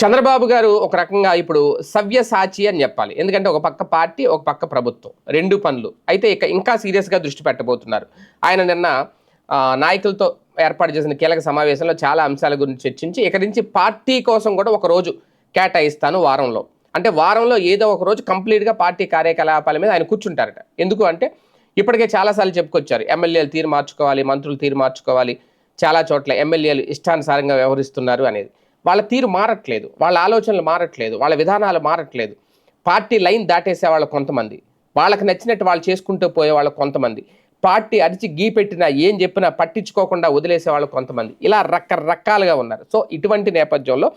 చంద్రబాబు గారు ఒక రకంగా ఇప్పుడు సవ్యసాచి అని చెప్పాలి. ఎందుకంటే ఒక పక్క పార్టీ ఒక పక్క ప్రభుత్వం. రెండు పనులు. అయితే ఇక ఇంకా సీరియస్గా దృష్టి పెట్టబోతున్నారు. ఆయన నిన్న నాయకులతో ఏర్పాటు చేసిన కీలక సమావేశంలో చాలా అంశాల గురించి చర్చించి ఇక నుంచి పార్టీ కోసం కూడా ఒక రోజు కేటాయిస్తాను వారంలో. అంటే వారంలో ఏదో ఒక రోజు కంప్లీట్గా పార్టీ కార్యకలాపాల మీద ఆయన కూర్చుంటారట. ఎందుకు అంటే ఇప్పటికే చాలాసార్లు చెప్పుకొచ్చారు. ఎమ్మెల్యేలు తీరు మార్చుకోవాలి మంత్రులు తీరు మార్చుకోవాలి. చాలా చోట్ల ఎమ్మెల్యేలు ఇష్టానుసారంగా వ్యవహరిస్తున్నారు అనేది. వాళ్ళ తీరు మారట్లేదు వాళ్ళ ఆలోచనలు మారట్లేదు వాళ్ళ విధానాలు మారట్లేదు. పార్టీ లైన్ దాటేసే వాళ్ళు కొంతమంది. వాళ్ళకి నచ్చినట్టు వాళ్ళు చేసుకుంటూ పోయే వాళ్ళు కొంతమంది. పార్టీ అరిచి గీ పెట్టినా ఏం చెప్పినా పట్టించుకోకుండా వదిలేసే వాళ్ళు కొంతమంది. ఇలా రకరకాలుగా ఉన్నారు. సో ఇటువంటి నేపథ్యంలో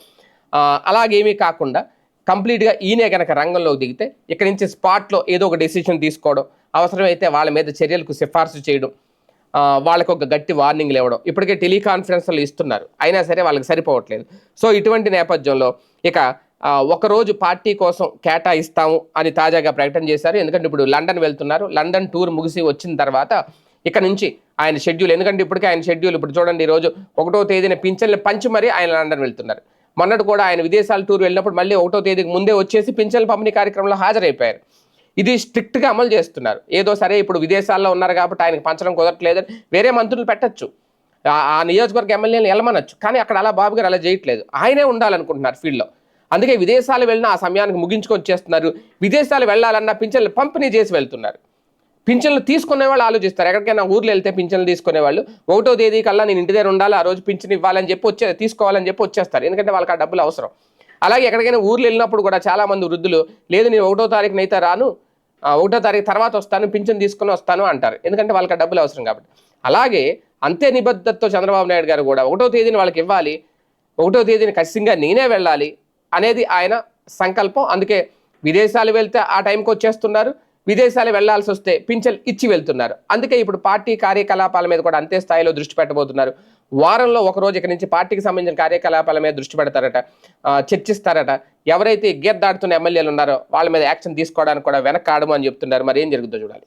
అలాగేమీ కాకుండా కంప్లీట్గా ఈయనే కనుక రంగంలోకి దిగితే ఇక్కడి నుంచి స్పాట్లో ఏదో ఒక డెసిషన్ తీసుకోవడం అవసరమైతే వాళ్ళ మీద చర్యలకు సిఫార్సు చేయడం వాళ్ళకు ఒక గట్టి వార్నింగ్లు ఇవ్వడం. ఇప్పటికే టెలికాన్ఫరెన్స్లు ఇస్తున్నారు. అయినా సరే వాళ్ళకి సరిపోవట్లేదు. సో ఇటువంటి నేపథ్యంలో ఇక ఒకరోజు పార్టీ కోసం కేటాయిస్తాము అని తాజాగా ప్రకటన చేశారు. ఎందుకంటే ఇప్పుడు లండన్ వెళ్తున్నారు. లండన్ టూర్ ముగిసి వచ్చిన తర్వాత ఇక నుంచి ఆయన షెడ్యూల్ ఎందుకంటే ఇప్పటికే ఆయన షెడ్యూల్ ఇప్పుడు చూడండి ఈరోజు రోజు ఒకటో తేదీన పింఛన్లు పంచి మరీ ఆయన లండన్ వెళ్తున్నారు. మొన్నటి కూడా ఆయన విదేశాల టూర్ వెళ్ళినప్పుడు మళ్ళీ ఒకటో తేదీకి ముందే వచ్చేసి పింఛన్ల పంపిణీ కార్యక్రమంలో హాజరైపోయారు. ఇది స్ట్రిక్ట్గా అమలు చేస్తున్నారు. ఏదో సరే ఇప్పుడు విదేశాల్లో ఉన్నారు కాబట్టి ఆయనకు పంచడం కుదరట్లేదని వేరే మంత్రులు పెట్టచ్చు. ఆ- నియోజకవర్గ ఎమ్మెల్యేలు వెళ్ళమనొచ్చు కానీ అక్కడ అలా బాబు గారు అలా చేయట్లేదు. ఆయనే ఉండాలనుకుంటున్నారు ఫీల్డ్లో అందుకే విదేశాలు వెళ్ళిన ఆ సమయానికి ముగించుకొని వచ్చేస్తున్నారు విదేశాలు వెళ్ళాలన్నా పింఛన్లు పంపిణీ చేసి వెళ్తున్నారు. పింఛన్లు తీసుకునే వాళ్ళు ఆలోచిస్తారు. ఎక్కడికైనా ఊర్లు వెళ్తే పింఛన్లు తీసుకునే వాళ్ళు. ఒకటో తేదీ కల్లా నేను ఇంటి దగ్గర ఉండాలి ఆ రోజు పింఛన్ ఇవ్వాలని చెప్పి వచ్చే తీసుకోవాలని చెప్పి వచ్చేస్తారు. ఎందుకంటే వాళ్ళకి ఆ డబ్బులు అవసరం. అలాగే ఎక్కడికైనా ఊర్లు వెళ్ళినప్పుడు కూడా చాలా మంది వృద్ధులు లేదు నేను ఒకటో తారీఖున అయితే రాను. ఆ, ఒకటో తారీఖు తర్వాత వస్తాను పింఛన్ తీసుకుని వస్తాను అంటారు. ఎందుకంటే వాళ్ళకి డబ్బులు అవసరం కాబట్టి. అలాగే అంతే నిబద్ధతతో చంద్రబాబు నాయుడు గారు కూడా ఒకటో తేదీని వాళ్ళకి ఇవ్వాలి ఒకటో తేదీని ఖచ్చితంగా నేనే వెళ్ళాలి అనేది ఆయన సంకల్పం. అందుకే విదేశాలు వెళ్తే ఆ టైంకి వచ్చేస్తున్నారు. విదేశాలు వెళ్ళాల్సి వస్తే పింఛన్ ఇచ్చి వెళ్తున్నారు. అందుకే ఇప్పుడు పార్టీ కార్యకలాపాల మీద కూడా అంతే స్థాయిలో దృష్టి పెట్టబోతున్నారు. వారంలో ఒక రోజు ఇక్కడి నుంచి పార్టీకి సంబంధించిన కార్యకలాపాల మీద దృష్టి పెడతారట చర్చిస్తారట. ఎవరైతే గేర్ దాడుతున్న ఎమ్మెల్యేలు ఉన్నారో వాళ్ళ మీద యాక్షన్ తీసుకోవడానికి కూడా వెనకాడము అని చెప్తున్నారు. మరి ఏం జరుగుతుందో చూడాలి.